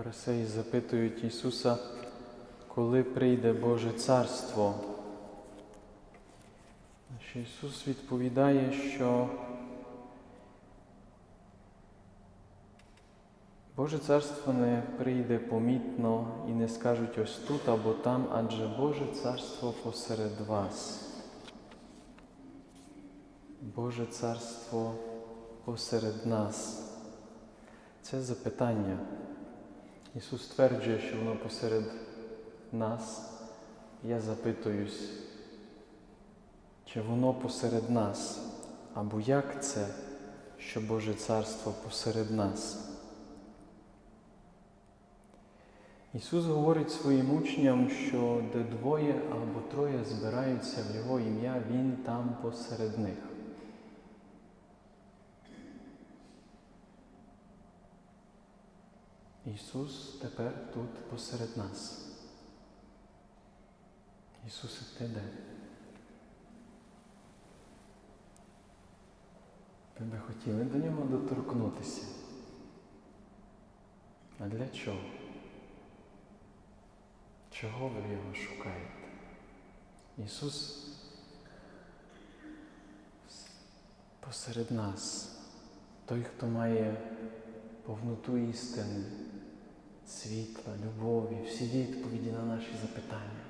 Фарисеї запитують Ісуса, коли прийде Боже Царство. Ісус відповідає, що Боже Царство не прийде помітно і не скажуть ось тут або там, адже Боже Царство посеред вас. Боже Царство посеред нас. Це запитання. Ісус стверджує, що воно посеред нас. Я запитуюсь, чи воно посеред нас, або як це, що Боже Царство посеред нас. Ісус говорить своїм учням, що де двоє або троє збираються в Його ім'я, Він там посеред них. Ісус тепер тут посеред нас. Ісусе, ти де? Ви би хотіли до нього доторкнутися. А для чого? Чого ви його шукаєте? Ісус посеред нас, той, хто має повноту істини, світла, любові, всі відповіді на наші запитання.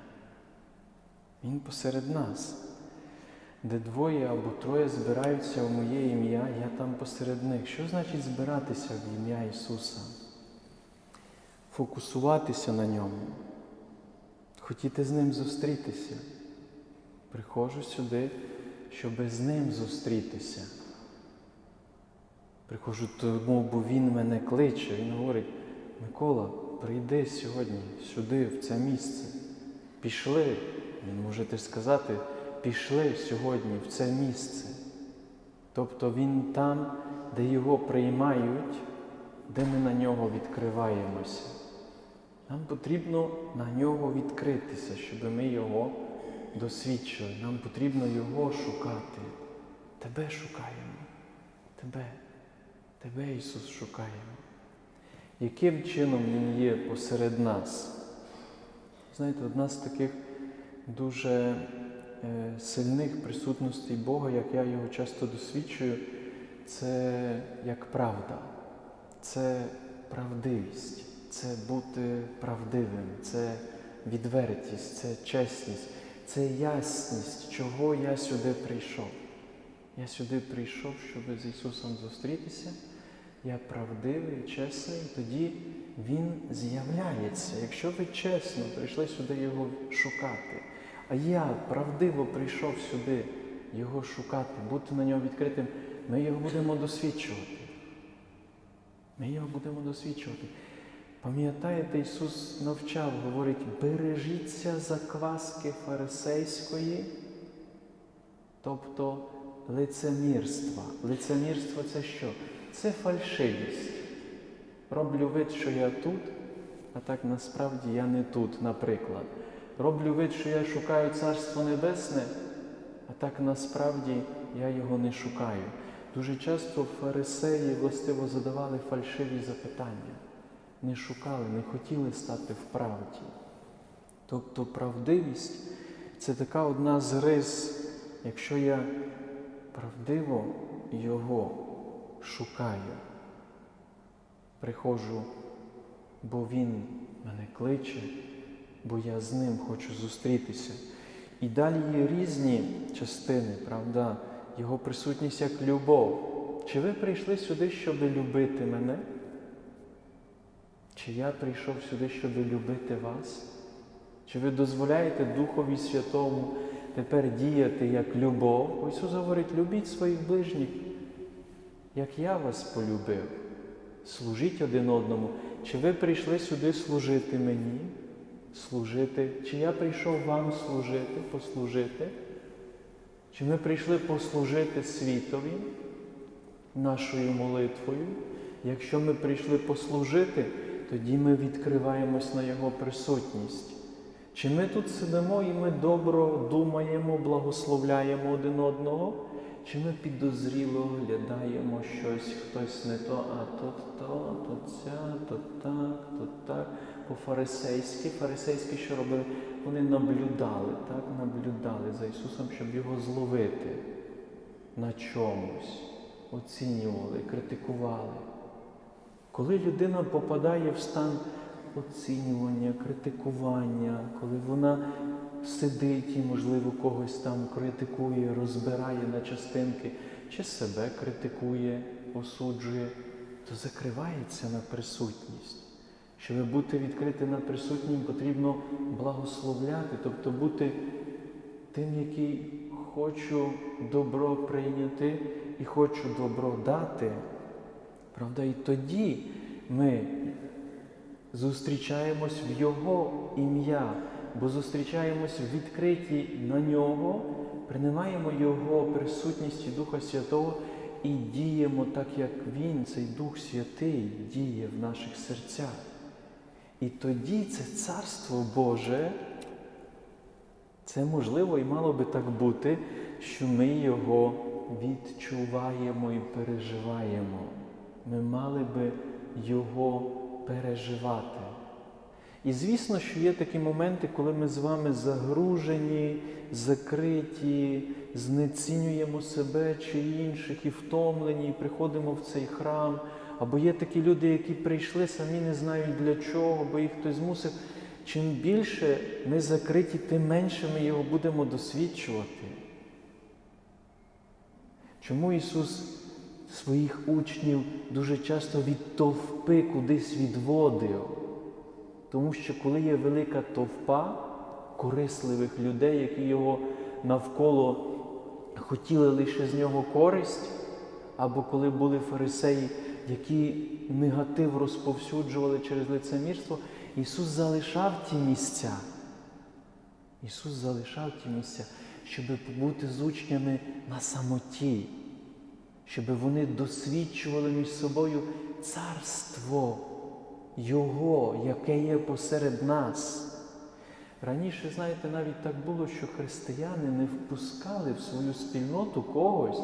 Він посеред нас, де двоє або троє збираються в моє ім'я, я там посеред них. Що значить збиратися в ім'я Ісуса? Фокусуватися на ньому, хотіти з Ним зустрітися. Приходжу сюди, щоб з Ним зустрітися. Приходжу тому, бо Він мене кличе. Він говорить, Микола, прийди сьогодні, сюди, в це місце. Пішли. Він може теж сказати, пішли сьогодні в це місце. Тобто Він там, де його приймають, де ми на нього відкриваємося. Нам потрібно на нього відкритися, щоб ми його досвідчили. Нам потрібно його шукати. Тебе шукаємо. Тебе. Тебе, Ісус, шукаємо. Яким чином Він є посеред нас? Знаєте, одна з таких дуже е, сильних присутностей Бога, як я його часто досвідчую, це як правда, це правдивість, це бути правдивим, це відвертість, це чесність, це ясність, чого я сюди прийшов. Я сюди прийшов, щоб з Ісусом зустрітися. Я правдивий, чесний, тоді Він з'являється. Якщо ви чесно прийшли сюди Його шукати, а я правдиво прийшов сюди Його шукати, бути на нього відкритим, ми його будемо досвідчувати. Ми його будемо досвідчувати. Пам'ятаєте, Ісус навчав, говорить, бережіться закваски фарисейської, тобто лицемірства. Лицемірство це що? Це фальшивість. Роблю вид, що я тут, а так насправді я не тут, наприклад. Роблю вид, що я шукаю Царство Небесне, а так насправді я його не шукаю. Дуже часто фарисеї властиво задавали фальшиві запитання, не шукали, не хотіли стати в правді. Тобто правдивість це така одна з рис, якщо я правдиво його шукаю, приходжу, бо Він мене кличе, бо я з ним хочу зустрітися. І далі є різні частини, правда, Його присутність як любов. Чи ви прийшли сюди, щоб любити мене? Чи я прийшов сюди, щоб любити вас? Чи ви дозволяєте Духові Святому тепер діяти як любов? Бо Ісус говорить, любіть своїх ближніх, як я вас полюбив. Служіть один одному. Чи ви прийшли сюди служити мені? Служити? Чи я прийшов вам служити, послужити? Чи ми прийшли послужити світові нашою молитвою? Якщо ми прийшли послужити, тоді ми відкриваємось на Його присутність. Чи ми тут сидимо і ми добро думаємо, благословляємо один одного? Чи ми підозріло оглядаємо щось, хтось не то, а то то, то ця, то так, то так. По-фарисейськи, фарисейськи що робили? Вони наблюдали, так, наблюдали за Ісусом, щоб його зловити на чомусь, оцінювали, критикували. Коли людина попадає в стан оцінювання, критикування, коли вона сидить і, можливо, когось там критикує, розбирає на частинки, чи себе критикує, осуджує, то закривається на присутність. Щоб бути відкритим на присутнім, потрібно благословляти, тобто бути тим, який хочу добро прийняти і хочу добро дати. Правда, і тоді ми зустрічаємось в Його ім'я, бо зустрічаємось в відкритті на нього, приймаємо Його присутність і Духа Святого і діємо так, як Він, цей Дух Святий, діє в наших серцях. І тоді це Царство Боже, це можливо і мало би так бути, що ми його відчуваємо і переживаємо. Ми мали би його переживати. І звісно, що є такі моменти, коли ми з вами загружені, закриті, знецінюємо себе чи інших і втомлені, і приходимо в цей храм. Або є такі люди, які прийшли, самі не знають для чого, бо їх хтось змусив. Чим більше ми закриті, тим менше ми його будемо досвідчувати. Чому Ісус своїх учнів дуже часто від товпи кудись відводив? Тому що коли є велика товпа корисливих людей, які його навколо хотіли лише з нього користь, або коли були фарисеї, які негатив розповсюджували через лицемірство, Ісус залишав ті місця. Ісус залишав ті місця, щоб побути з учнями на самоті, щоб вони досвідчували між собою царство Його, яке є посеред нас. Раніше, знаєте, навіть так було, що християни не впускали в свою спільноту когось,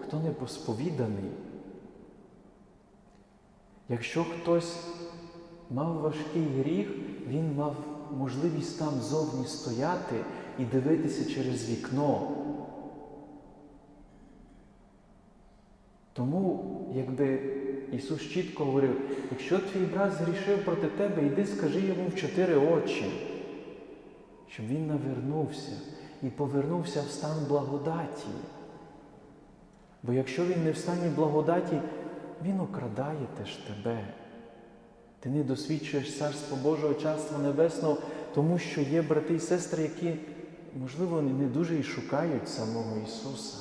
хто не посповіданий. Якщо хтось мав важкий гріх, він мав можливість там зовні стояти і дивитися через вікно. Тому, якби Ісус чітко говорив, якщо твій брат згрішив проти тебе, йди скажи йому в чотири очі, щоб він навернувся і повернувся в стан благодаті. Бо якщо він не в стані благодаті, він окрадає теж тебе. Ти не досвідчуєш Царство Божого, Царства Небесного, тому що є брати і сестри, які, можливо, не дуже і шукають самого Ісуса.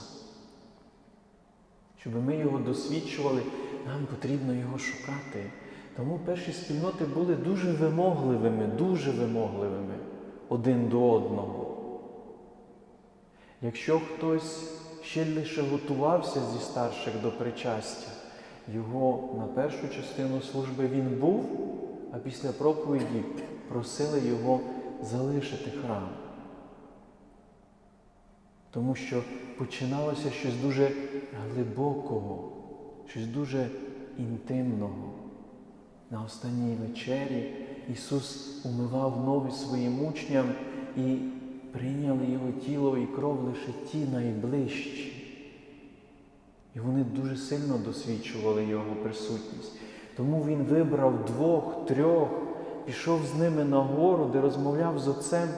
Щоб ми Його досвідчували, нам потрібно Його шукати. Тому перші спільноти були дуже вимогливими, дуже вимогливими один до одного. Якщо хтось ще лише готувався зі старших до причастя, його на першу частину служби він був, а після проповіді просили його залишити храм. Тому що починалося щось дуже глибокого, щось дуже інтимного. На останній вечері Ісус умивав ноги своїм учням і прийняли Його тіло і кров лише ті найближчі. І вони дуже сильно досвідчували Його присутність. Тому Він вибрав двох, трьох, пішов з ними на гору, де розмовляв з Отцем.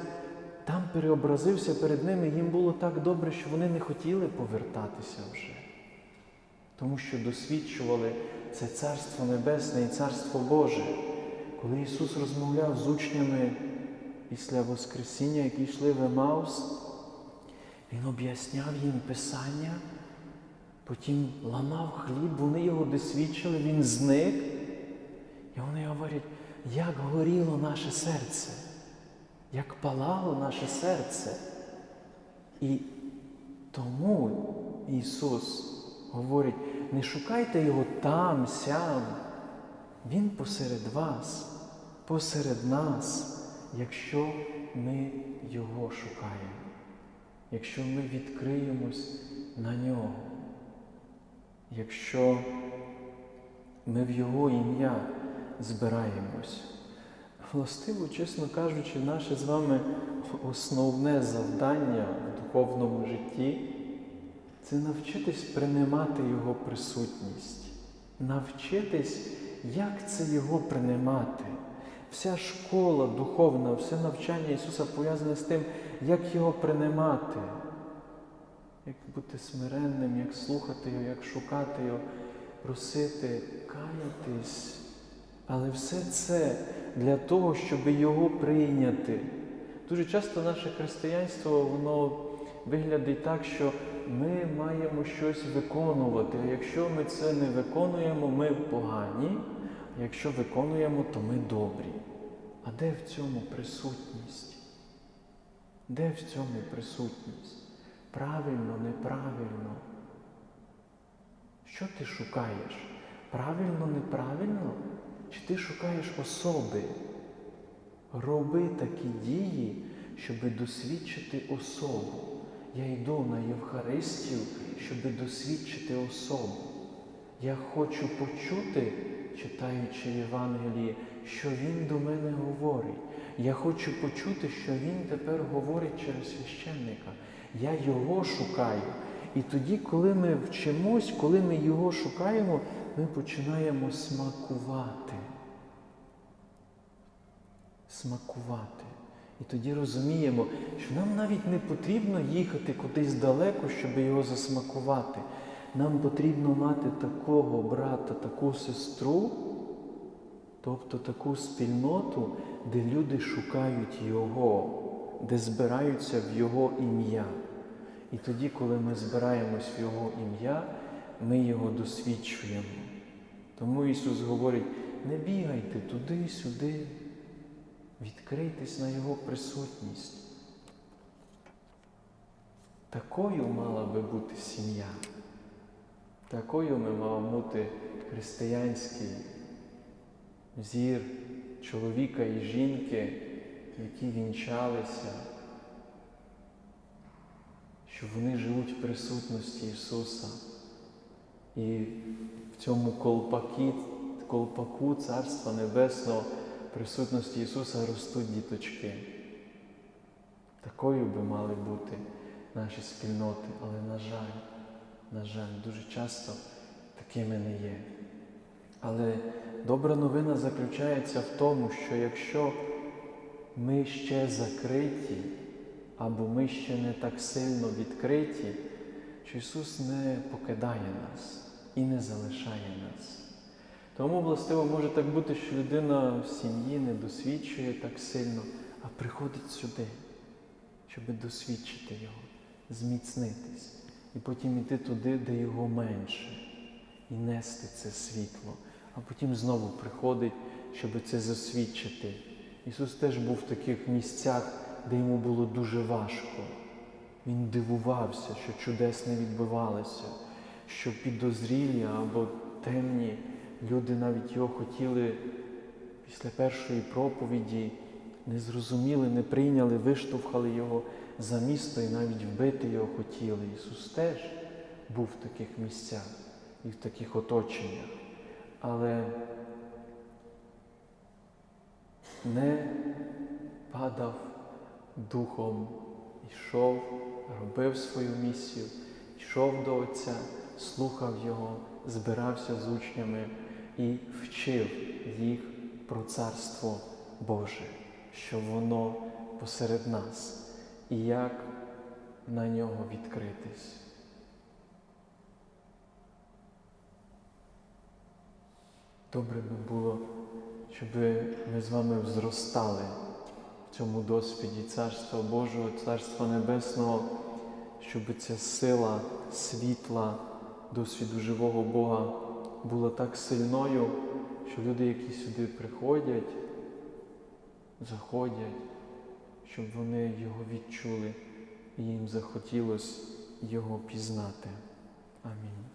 Там переобразився перед ними, їм було так добре, що вони не хотіли повертатися вже. Тому що досвідчували це Царство Небесне і Царство Боже. Коли Ісус розмовляв з учнями після Воскресіння, які йшли в Емаус, Він об'ясняв їм Писання, потім ламав хліб, вони його досвідчили, Він зник. І вони говорять, як горіло наше серце, як палало наше серце. І тому Ісус говорить, не шукайте Його там, сям. Він посеред вас, посеред нас, якщо ми Його шукаємо, якщо ми відкриємось на нього. Якщо ми в Його ім'я збираємось. Властиво, чесно кажучи, наше з вами основне завдання в духовному житті це навчитись приймати Його присутність, навчитись, як це Його приймати. Вся школа духовна, все навчання Ісуса пов'язане з тим, як Його приймати, як бути смиренним, як слухати Його, як шукати Його, просити, каятись. Але все це для того, щоб Його прийняти. Дуже часто наше християнство, воно виглядить так, що ми маємо щось виконувати. А якщо ми це не виконуємо, ми погані, а якщо виконуємо, то ми добрі. А де в цьому присутність? Де в цьому присутність? Правильно, неправильно? Що ти шукаєш? Правильно, неправильно? Чи ти шукаєш особи? Роби такі дії, щоб досвідчити особу. Я йду на Євхаристію, щоб досвідчити особу. Я хочу почути, читаючи Євангеліє, що Він до мене говорить. Я хочу почути, що Він тепер говорить через священника. Я Його шукаю. І тоді, коли ми вчимось, коли ми Його шукаємо, ми починаємо смакувати. Смакувати. І тоді розуміємо, що нам навіть не потрібно їхати кудись далеко, щоб його засмакувати. Нам потрібно мати такого брата, таку сестру, тобто таку спільноту, де люди шукають Його, де збираються в Його ім'я. І тоді, коли ми збираємось в Його ім'я, ми Його досвідчуємо. Тому Ісус говорить, не бігайте туди-сюди, відкрийтесь на Його присутність. Такою мала би бути сім'я. Такою ми маємо бути християнський зір чоловіка і жінки, які вінчалися, що вони живуть в присутності Ісуса. І в цьому колпакі, колпаку Царства Небесного присутності Ісуса ростуть діточки. Такою би мали бути наші спільноти, але, на жаль, на жаль, дуже часто такими не є. Але добра новина заключається в тому, що якщо ми ще закриті, або ми ще не так сильно відкриті, що Ісус не покидає нас і не залишає нас. Тому, властиво, може так бути, що людина в сім'ї не досвідчує так сильно, а приходить сюди, щоб досвідчити Його, зміцнитись, і потім йти туди, де його менше, і нести це світло, а потім знову приходить, щоб це засвідчити. Ісус теж був в таких місцях, де йому було дуже важко. Він дивувався, що чудес не відбувалося, що підозрілі або темні люди навіть його хотіли після першої проповіді, не зрозуміли, не прийняли, виштовхали його за місто і навіть вбити його хотіли. Ісус теж був в таких місцях і в таких оточеннях. Але не падав духом, йшов, робив свою місію, йшов до Отця, слухав Його, збирався з учнями і вчив їх про Царство Боже, що воно посеред нас і як на нього відкритись. Добре би було, щоб ми з вами зростали в цьому досвіді Царства Божого, Царства Небесного, щоб ця сила світла, досвіду живого Бога була так сильною, що люди, які сюди приходять, заходять, щоб вони його відчули і їм захотілося його пізнати. Амінь.